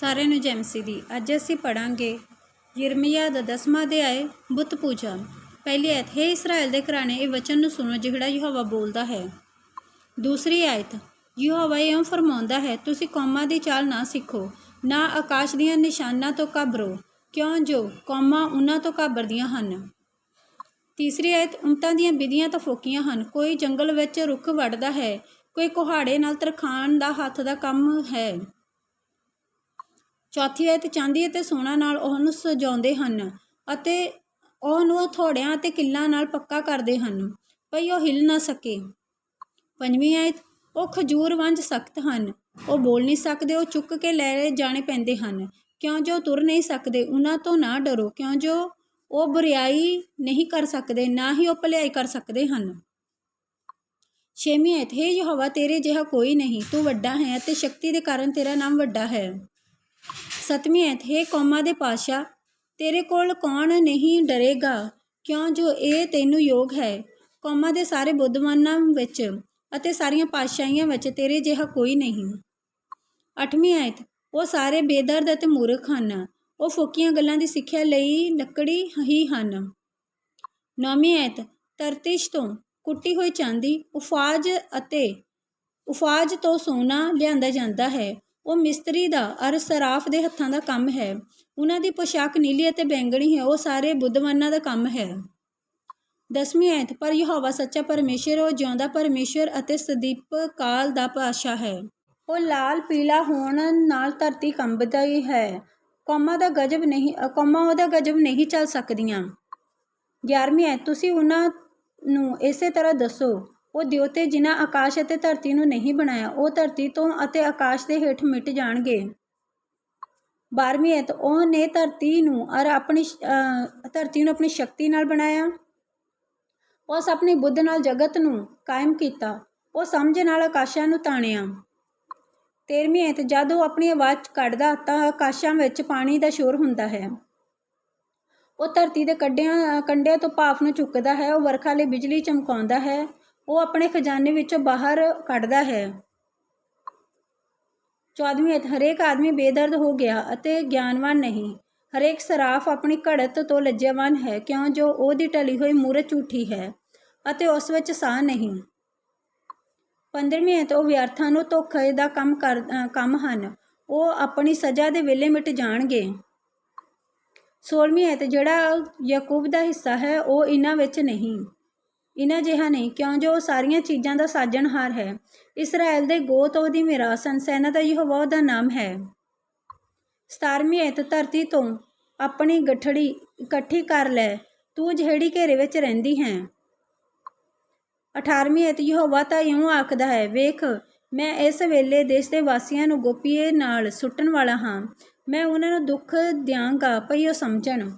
ਸਾਰਿਆਂ ਨੂੰ ਜੈਮਸੀ ਦੀ। ਅੱਜ ਅਸੀਂ ਪੜਾਂਗੇ ਯਿਰਮੀਆ ਦਾ ਦਸਵਾਂ ਅਧਿਆਇ, ਬੁੱਤ ਪੂਜਾ ਪਹਿਲੀ ਆਇਤ, ਹੈ ਇਸਰਾਇਲ ਦੇ ਘਰਾਣੇ, ਇਹ ਵਚਨ ਨੂੰ ਸੁਣੋ ਜਿਹੜਾ ਯਹੋਵਾ ਬੋਲਦਾ ਹੈ। ਦੂਸਰੀ ਆਇਤ, ਯਹੋਵਾ ਇਉਂ ਫਰਮਾਉਂਦਾ ਹੈ, ਤੁਸੀਂ ਕੌਮਾਂ ਦੀ ਚਾਲ ਨਾ ਸਿੱਖੋ, ਨਾ ਆਕਾਸ਼ ਦੀਆਂ ਨਿਸ਼ਾਨਾਂ ਤੋਂ ਘਬਰੋ, ਕਿਉਂ ਜੋ ਕੌਮਾਂ ਉਹਨਾਂ ਤੋਂ ਘਬਰਦੀਆਂ ਹਨ। ਤੀਸਰੀ ਆਇਤ ਉਮਤਾਂ ਦੀਆਂ ਵਿਧੀਆਂ ਤਾਂ ਫੋਕੀਆਂ ਹਨ, ਕੋਈ ਜੰਗਲ ਵਿੱਚ ਰੁੱਖ ਵੱਢਦਾ ਹੈ, ਕੋਈ ਕੁਹਾੜੇ ਨਾਲ ਤਰਖਾਣ ਦਾ ਹੱਥ ਦਾ ਕੰਮ ਹੈ। ਚੌਥੀ ਆਇਤ ਚਾਂਦੀ ਅਤੇ ਸੋਨਾ ਨਾਲ ਉਹਨੂੰ ਸਜਾਉਂਦੇ ਹਨ ਅਤੇ ਉਹਨੂੰ ਥੋੜਿਆਂ ਅਤੇ ਕਿੱਲਾਂ ਨਾਲ ਪੱਕਾ ਕਰਦੇ ਹਨ, ਭਈ ਉਹ ਹਿੱਲ ਨਾ ਸਕੇ। ਪੰਜਵੀਂ ਆਇਤ ਉਹ ਖਜੂਰ ਵਾਂਝ ਸਖਤ ਹਨ। ਉਹ ਬੋਲ ਨਹੀਂ ਸਕਦੇ, ਉਹ ਚੁੱਕ ਕੇ ਲੈ ਜਾਣੇ ਪੈਂਦੇ ਹਨ। ਕਿਉਂ ਜੋ ਤੁਰ ਨਹੀਂ ਸਕਦੇ, ਉਹਨਾਂ ਤੋਂ ਨਾ ਡਰੋ। ਕਿਉਂ ਜੋ ਉਹ ਬੁਰਿਆਈ ਨਹੀਂ ਕਰ ਸਕਦੇ, ਨਾ ਹੀ ਉਹ ਭਲਾਈ ਕਰ ਸਕਦੇ ਹਨ। ਛੇਵੀਂ ਆਇਤ ਹੈ ਯਹੋਵਾ, ਤੇਰੇ ਜਿਹਾ ਕੋਈ ਨਹੀਂ। ਤੂੰ ਵੱਡਾ ਹੈ ਅਤੇ ਸ਼ਕਤੀ ਦੇ ਕਾਰਨ ਤੇਰਾ ਨਾਮ ਵੱਡਾ ਹੈ। ਸਤਵੀਂ ਐਤ ਹੈ ਕੌਮਾਂ ਦੇ ਪਾਤਸ਼ਾਹ, ਤੇਰੇ ਕੋਲ ਕੌਣ ਨਹੀਂ ਡਰੇਗਾ? ਕਿਉਂ ਜੋ ਇਹ ਤੈਨੂੰ ਯੋਗ ਹੈ? ਕੌਮਾਂ ਦੇ ਸਾਰੇ ਬੁੱਧਵਾਨਾਂ ਵਿੱਚ ਅਤੇ ਸਾਰੀਆਂ ਪਾਤਸ਼ਾਹੀਆਂ ਵਿੱਚ ਤੇਰੇ ਜਿਹਾ ਕੋਈ ਨਹੀਂ। ਅੱਠਵੀਂ ਆਇਤ ਉਹ ਸਾਰੇ ਬੇਦਰਦ ਅਤੇ ਮੂਰਖ ਹਨ। ਉਹ ਫੋਕੀਆਂ ਗੱਲਾਂ ਦੀ ਸਿੱਖਿਆ ਲਈ ਲੱਕੜੀ ਹੀ ਹਨ। ਨੌਵੀਂ ਆਇਤ ਤਰਤਿਸ਼ ਤੋਂ ਕੁੱਟੀ ਹੋਈ ਚਾਂਦੀ ਉਫਾਜ ਅਤੇ ਉਫਾਜ ਤੋਂ ਸੋਨਾ ਲਿਆਂਦਾ ਜਾਂਦਾ ਹੈ। ਉਹ ਮਿਸਤਰੀ ਦਾ ਅਰ ਸਰਾਫ ਦੇ ਹੱਥਾਂ ਦਾ ਕੰਮ ਹੈ। ਉਹਨਾਂ ਦੀ ਪੋਸ਼ਾਕ ਨੀਲੀ ਅਤੇ ਬੈਂਗਣੀ ਹੈ। ਉਹ ਸਾਰੇ ਬੁੱਧਵਾਨਾਂ ਦਾ ਕੰਮ ਹੈ। ਦਸਵੀਂ ਐਤ ਪਰ ਯਹੋਵਾ ਸੱਚਾ ਪਰਮੇਸ਼ਰ, ਉਹ ਜਿਉਂਦਾ ਪਰਮੇਸ਼ਰ ਅਤੇ ਸਦੀਪ ਕਾਲ ਦਾ ਪਾਸ਼ਾ ਹੈ। ਉਹ ਲਾਲ ਪੀਲਾ ਹੋਣ ਨਾਲ ਧਰਤੀ ਕੰਬਦਾ ਹੀ। ਹੈ ਕੌਮਾਂ ਦਾ ਗਜਬ ਨਹੀਂ, ਕੌਮਾਂ ਉਹਦਾ ਗਜਬ ਨਹੀਂ ਚੱਲ ਸਕਦੀਆਂ। 11ਵੀਂ ਐਤ ਤੁਸੀਂ ਉਹਨਾਂ ਨੂੰ ਇਸੇ ਤਰ੍ਹਾਂ ਦੱਸੋ ਉਹ ਦਿਉਤੇ ਜਿਨ੍ਹਾਂ ਆਕਾਸ਼ ਅਤੇ ਧਰਤੀ ਨੂੰ ਨਹੀਂ ਬਣਾਇਆ ਉਹ ਧਰਤੀ ਤੋਂ ਅਤੇ ਆਕਾਸ਼ ਦੇ ਹੇਠ ਮਿਟ ਜਾਣਗੇ। 12ਵੀਂ ਐਤ ਉਹ ਨੇ ਧਰਤੀ ਨੂੰ ਅਰ ਆਪਣੀ ਅ, ਧਰਤੀ ਨੂੰ ਆਪਣੀ ਸ਼ਕਤੀ ਨਾਲ ਬਣਾਇਆ। ਉਸ ਆਪਣੀ ਬੁੱਧ ਨਾਲ ਜਗਤ ਨੂੰ ਕਾਇਮ ਕੀਤਾ। ਉਹ ਸਮਝ ਨਾਲ ਆਕਾਸ਼ਾਂ ਨੂੰ ਤਾਣਿਆ। 13ਵੀਂ ਐਤ ਜਦ ਉਹ ਆਪਣੀ ਆਵਾਜ਼ ਕੱਢਦਾ ਤਾਂ ਆਕਾਸ਼ਾਂ ਵਿੱਚ ਪਾਣੀ ਦਾ ਸ਼ੋਰ ਹੁੰਦਾ ਹੈ। ਉਹ ਧਰਤੀ ਦੇ ਕੱਡਿਆਂ ਕੰਡਿਆਂ ਤੋਂ ਭਾਫ ਨੂੰ ਚੁੱਕਦਾ ਹੈ। ਉਹ ਵਰਖਾ ਲਈ ਬਿਜਲੀ ਚਮਕਾਉਂਦਾ ਹੈ। ਉਹ ਆਪਣੇ ਖਜ਼ਾਨੇ ਵਿੱਚੋਂ ਬਾਹਰ ਕੱਢਦਾ ਹੈ। ਚੌਦਵੀਂ ਹਰੇਕ ਆਦਮੀ ਬੇਦਰਦ ਹੋ ਗਿਆ ਅਤੇ ਗਿਆਨਵਾਨ ਨਹੀਂ। ਹਰੇਕ ਸਰਾਫ ਆਪਣੀ ਘੜਤ ਤੋਂ ਲੱਜਿਆਵਾਨ ਹੈ, ਕਿਉਂ ਜੋ ਉਹਦੀ ਟਲੀ ਹੋਈ ਮੂਰਤ ਝੂਠੀ ਹੈ ਅਤੇ ਉਸ ਵਿੱਚ ਸਾਹ ਨਹੀਂ। ਪੰਦਰਵੀਂ ਅਧ ਉਹ ਵਿਅਰਥਾਂ ਨੂੰ ਧੋਖੇ ਦਾ ਕੰਮ ਕਰ ਕੰਮ ਹਨ। ਉਹ ਆਪਣੀ ਸਜ਼ਾ ਦੇ ਵੇਲੇ ਮਿਟ ਜਾਣਗੇ। ਸੋਲਵੀਂ ਅਧ ਜਿਹੜਾ ਯਾਕੂਬ ਦਾ ਹਿੱਸਾ ਹੈ, ਉਹ ਇਹਨਾਂ ਵਿੱਚ ਨਹੀਂ। ਇਹਨਾਂ ਜਿਹਾ ਨਹੀਂ, ਕਿਉਂ ਜੋ ਉਹ ਸਾਰੀਆਂ ਚੀਜ਼ਾਂ ਦਾ ਸਾਜਣਹਾਰ ਹੈ। ਇਸਰਾਇਲ ਦੇ ਗੋਤ ਉਹਦੀ ਮਿਰਾਸ ਹਨ ਸੈਨਾ ਦਾ ਯਹੋਵਾ ਦਾ ਨਾਮ ਹੈ। 17ਵੀਂ ਐਤ ਧਰਤੀ ਤੋਂ ਆਪਣੀ ਗਠੜੀ ਇਕੱਠੀ ਕਰ ਲੈ, ਤੂੰ ਜਿਹੜੀ ਘੇਰੇ ਵਿੱਚ ਰਹਿੰਦੀ ਹੈ। 18ਵੀਂ ਐਤ ਯਹੋਵਾ ਤਾਂ ਇਉਂ ਆਖਦਾ ਹੈ, ਵੇਖ, ਮੈਂ ਇਸ ਵੇਲੇ ਦੇਸ਼ ਦੇ ਵਾਸੀਆਂ ਨੂੰ ਗੋਪੀਏ ਨਾਲ ਸੁੱਟਣ ਵਾਲਾ ਹਾਂ। ਮੈਂ ਉਹਨਾਂ ਨੂੰ ਦੁੱਖ ਦਿਆਂਗਾ ਭਈ ਉਹ ਸਮਝਣ।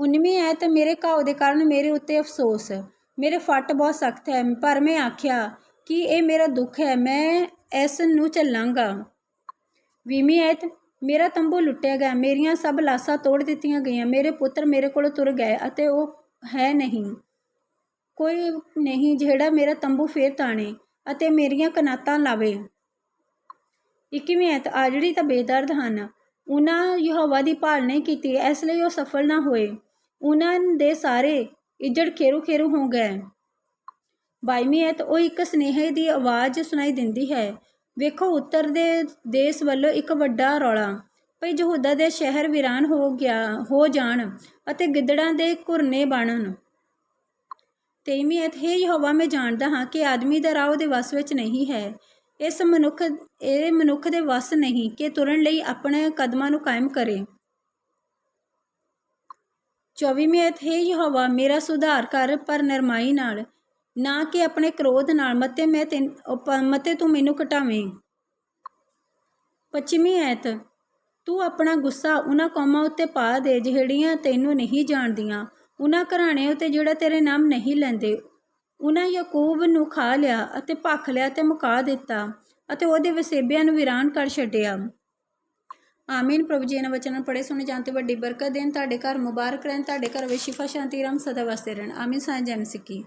ਉਨਵੀਂ ਹੈ ਤੇ ਮੇਰੇ ਘਾਉ ਦੇ ਕਾਰਨ ਮੇਰੇ ਉੱਤੇ ਅਫਸੋਸ। ਮੇਰੇ ਫੱਟ ਬਹੁਤ ਸਖਤ ਹੈ ਪਰ ਮੈਂ ਆਖਿਆ ਕਿ ਇਹ ਮੇਰਾ ਦੁੱਖ ਹੈ ਮੈਂ ਇਸ ਨੂੰ ਝੱਲਾਂਗਾ। ਵੀਹਵੀਂ ਐਤ ਮੇਰਾ ਤੰਬੂ ਲੁੱਟਿਆ ਗਿਆ, ਮੇਰੀਆਂ ਸਭ ਲਾਸਾਂ ਤੋੜ ਦਿੱਤੀਆਂ ਗਈਆਂ, ਮੇਰੇ ਪੁੱਤਰ ਮੇਰੇ ਕੋਲੋਂ ਤੁਰ ਗਏ ਅਤੇ ਉਹ ਹੈ ਨਹੀਂ। ਕੋਈ ਨਹੀਂ ਜਿਹੜਾ ਮੇਰਾ ਤੰਬੂ ਫੇਰ ਤਾਣੇ ਅਤੇ ਮੇਰੀਆਂ ਕਨਾਤਾਂ ਲਾਵੇ। ਇੱਕੀਵੀਂ ਐਤ ਆਜੜੀ ਤਾਂ ਬੇਦਰਦ ਹਨ। ਉਹਨਾਂ ਯਹੋਵਾ ਦੀ ਭਾਲ ਨਹੀਂ ਕੀਤੀ, ਇਸ ਲਈ ਉਹ ਸਫਲ ਨਾ ਹੋਏ। ਉਹਨਾਂ ਦੇ ਸਾਰੇ ਇੱਜੜ ਖੇਰੂ ਖੇਰੂ ਹੋ ਗਏ। ਬਾਈਵੀਂ ਐਤ ਉਹ ਇੱਕ ਸੁਨੇਹੇ ਦੀ ਆਵਾਜ਼ ਸੁਣਾਈ ਦਿੰਦੀ ਹੈ। ਵੇਖੋ, ਉੱਤਰ ਦੇ ਦੇਸ਼ ਵੱਲੋਂ ਇੱਕ ਵੱਡਾ ਰੌਲਾ। ਭਈ ਯਹੂਦਾ ਦੇ ਸ਼ਹਿਰ ਵੀਰਾਨ ਹੋ ਗਿਆ, ਹੋ ਜਾਣ ਅਤੇ ਗਿੱਦੜਾਂ ਦੇ ਘੁਰਨੇ ਬਣਨ। ਤੇਈਵੀਂ ਐਤ ਹੈ ਯਹੋਵਾ, ਮੈਂ ਜਾਣਦਾ ਹਾਂ ਕਿ ਆਦਮੀ ਦਾ ਰਾਹ ਉਹਦੇ ਵਸ ਵਿੱਚ ਨਹੀਂ ਹੈ। ਇਸ ਮਨੁੱਖ, ਇਹ ਮਨੁੱਖ ਦੇ ਵਸ ਨਹੀਂ ਕਿ ਤੁਰਨ ਲਈ ਆਪਣੇ ਕਦਮਾਂ ਨੂੰ ਕਾਇਮ ਕਰੇ। ਚੌਵੀਵੀਂ ਐਤ ਹੈ ਯਹੋਵਾ, ਮੇਰਾ ਸੁਧਾਰ ਕਰ ਪਰ ਨਰਮਾਈ ਨਾਲ, ਨਾ ਕਿ ਆਪਣੇ ਕ੍ਰੋਧ ਨਾਲ ਮਤੇ ਮੈਂ ਤੈਨ ਮਤੇ ਤੂੰ ਮੈਨੂੰ ਘਟਾਵੇਂ। ਪੱਚੀਵੀਂ ਐਤ, ਤੂੰ ਆਪਣਾ ਗੁੱਸਾ ਉਹਨਾਂ ਕੌਮਾਂ ਉੱਤੇ ਪਾ ਦੇ ਜਿਹੜੀਆਂ ਤੈਨੂੰ ਨਹੀਂ ਜਾਣਦੀਆਂ। ਉਹਨਾਂ ਘਰਾਣੇ ਉੱਤੇ ਜਿਹੜਾ ਤੇਰੇ ਨਾਮ ਨਹੀਂ ਲੈਂਦੇ। ਉਹਨਾਂ ਯਾਕੂਬ ਨੂੰ ਖਾ ਲਿਆ ਅਤੇ ਭੱਖ ਲਿਆ ਤੇ ਮੁਕਾ ਦਿੱਤਾ ਅਤੇ ਉਹਦੇ ਵਸੇਬਿਆਂ ਨੂੰ ਵੀਰਾਨ ਕਰ ਛੱਡਿਆ। ਆਮੀਨ, ਪ੍ਰਭੂ ਜੀ ਇਹਨਾਂ ਵਚਨਾਂ ਪੜੇ ਸੁਣੇ, ਜਾਣ ਤੇ ਵੱਡੀ ਬਰਕਤ ਦੇਣ, ਤੁਹਾਡੇ ਘਰ ਮੁਬਾਰਕ ਰਹਿਣ, ਤੁਹਾਡੇ ਘਰ ਵਿੱਚ ਸ਼ਿਫਾ, ਸ਼ਾਂਤੀ ਰਾਮ ਸਦਾ ਵਸਦੇ ਰਹਿਣ। ਆਮੀਨ ਸਾਂ ਜੈਮ ਸਿੱਕੀ